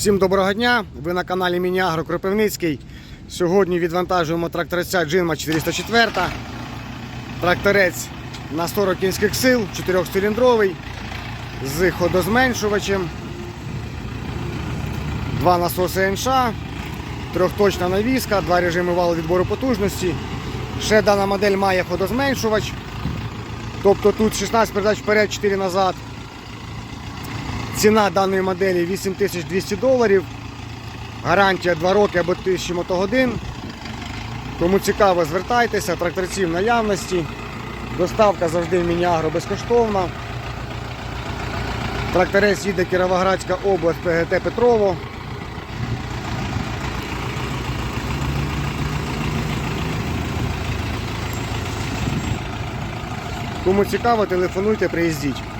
Всім доброго дня! Ви на каналі Мініагро Кропивницький. Сьогодні відвантажуємо тракторця Джинма 404. Тракторець на 40 кінських сил, 4-циліндровий, з ходозменшувачем, два насоси НШ, трьохточна навіска, два режими валу відбору потужності. Ще дана модель має ходозменшувач. Тобто тут 16 передач вперед, 4 назад. Ціна даної моделі 8200 доларів. Гарантія 2 роки або 1000 мотогодин. Кому цікаво, звертайтеся, тракторці в наявності. Доставка завжди в Мініагро безкоштовна. Тракторець їде Кіровоградська область, ПГТ Петрово. Кому цікаво, телефонуйте, приїздіть.